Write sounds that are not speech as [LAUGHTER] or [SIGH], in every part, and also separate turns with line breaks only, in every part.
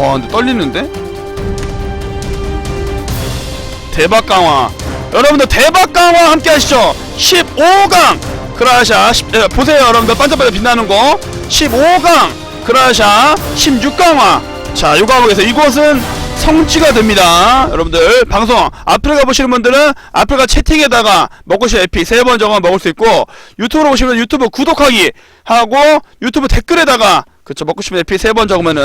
와 근데 떨리는데? 대박 강화. 여러분들 대박 강화 함께 하시죠. 15강 크라샤 10, 에, 보세요 여러분들. 반짝반짝 빛나는 거. 15강 크라샤 16강화. 자 요거 하고 계세요 이곳은 성지가 됩니다. 여러분들 방송 아프리카 보시는 분들은 아프리카 채팅에다가 먹고 싶은 에픽 세번 정도 먹을 수 있고 유튜브로 보시면 유튜브 구독하기 하고 유튜브 댓글에다가 그쵸 먹고 싶은 에픽 세번 적으면은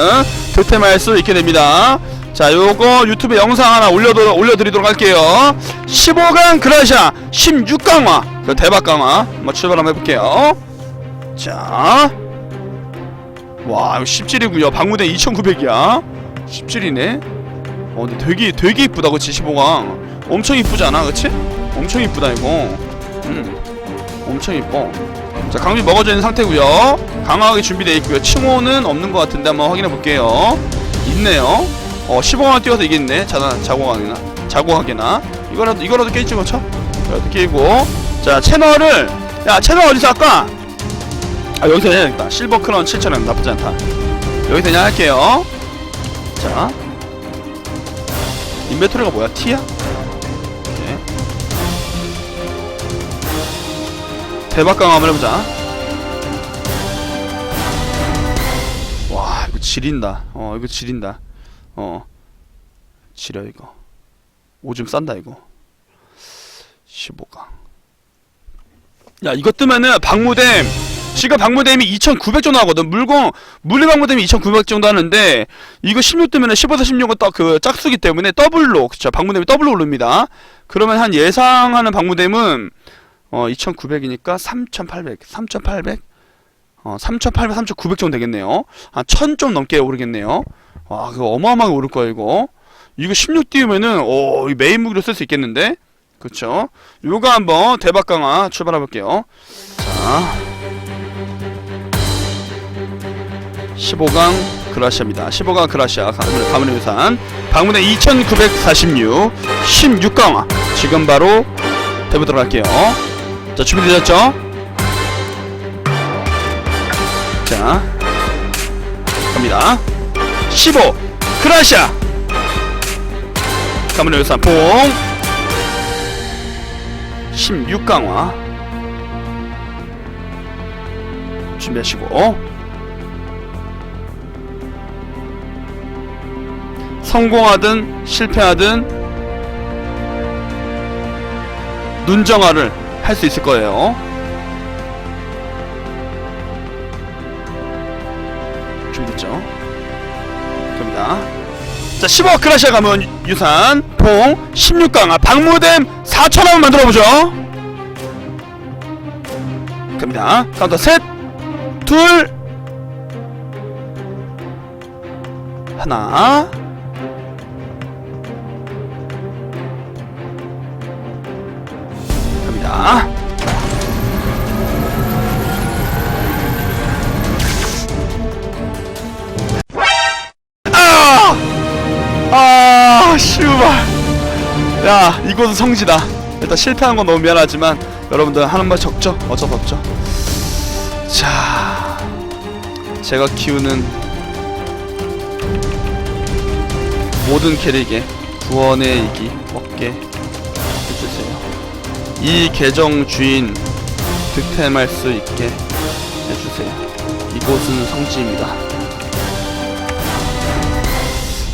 득템할 수 있게 됩니다 자 요거 유튜브 영상 하나 올려도, 올려드리도록 할게요 15강 그라샤 16강화 그 대박 강화 한번 출발 한번 해볼게요 자 와, 이거 17이고요. 방무대 2,900이야. 17이네. 어, 근데 되게 되게 이쁘다, 그치? 15강. 엄청 이쁘잖아, 그치? 엄청 이쁘다 이거. 음, 엄청 이뻐. 자, 강미 먹어져 있는 상태고요. 강화하게 준비되어 있고요. 칭호는 없는 것 같은데 한번 확인해 볼게요. 있네요. 어, 15강 뛰어서 이겠네. 자나 자고하게나 자고하게나. 이거라도 이거라도 깨지 거죠? 이거라도 깨고. 자, 채널을 야 채널 어디서 할까? 아 여기서 해야 겠다 실버 크라운 7,000원 나쁘지 않다 여기서 그냥 할게요 자 인벤토리가 뭐야 T야? 대박 강화 한번 해보자. 와 이거 지린다. 어 이거 지린다. 어 지려 이거. 오줌 싼다 이거. 15강. 야 이거 뜨면은 방무댐. 지금 방무댐이 2,900 정도 하거든. 물건 물리 방무댐이 2,900 정도 하는데 이거 16 뜨면은 15에서 16은 딱 그 짝수기 때문에 더블로 그쵸 방무댐이 더블로 오릅니다. 그러면 한 예상하는 방무댐은 어 2,900이니까 3,800, 3,800, 어 3,800, 3,900 정도 되겠네요. 한 1,000 좀 넘게 오르겠네요. 와 그거 어마어마하게 오를 거야 이거. 이거 16 띄우면은 오 메인 무기로 쓸 수 있겠는데. 그쵸? 요거 한번 대박 강화 출발해 볼게요. 자. 15강 그라시아입니다. 15강 그라시아 가문의, 가문의 유산 방문의 2946 16강화 지금 바로 해보도록 할게요. 자 준비되셨죠? 자 갑니다. 15 그라시아. 가문의 유산 봉. 16강화. 준비하시고. 성공하든 실패하든 눈정화를 할 수 있을 거예요. 준비됐죠? 갑니다. 자, 15 크라시아 가면 유산 봉 16강 아 방무댐 4천 한번 만들어 보죠. 갑니다. 카운터 셋, 둘, 하나. 갑니다. 아! 아, 슈발. 야, 이곳은 성지다. 일단 실패한 건 너무 미안하지만 여러분들 하는 말 적죠? 어쩔 수 없죠. 자, 제가 키우는 모든 캐릭에 구원의 이기 해주세요. 이 계정 주인 득템할 수 있게 해주세요. 이곳은 성지입니다.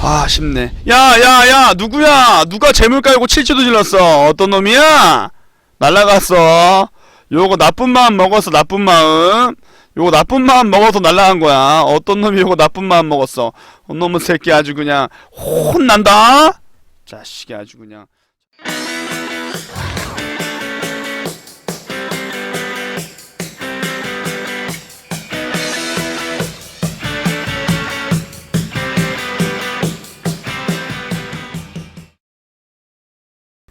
아, 쉽네. 야, 야, 야, 누구야? 누가 재물 깔고 칠지도 질렀어? 어떤 놈이야? 날라갔어. 요거 나쁜 마음 먹었어, 나쁜 마음. 요거 나쁜 마음 먹어서 날라간 거야. 어떤 놈이 요거 나쁜 마음 먹었어. 어, 놈의 새끼 아주 그냥 혼난다? 자식이 아주 그냥.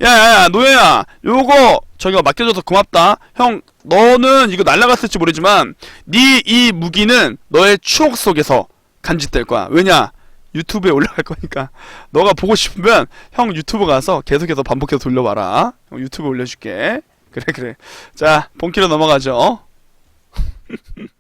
야야야 노예야 요거 저기가 맡겨줘서 고맙다. 형 너는 이거 날라갔을지 모르지만 네 이 무기는 너의 추억 속에서 간직될 거야. 왜냐 유튜브에 올라갈 거니까. 너가 보고 싶으면 형 유튜브 가서 계속해서 반복해서 돌려봐라. 유튜브 올려줄게. 그래 그래. 자 본키로 넘어가죠. [LAUGHS]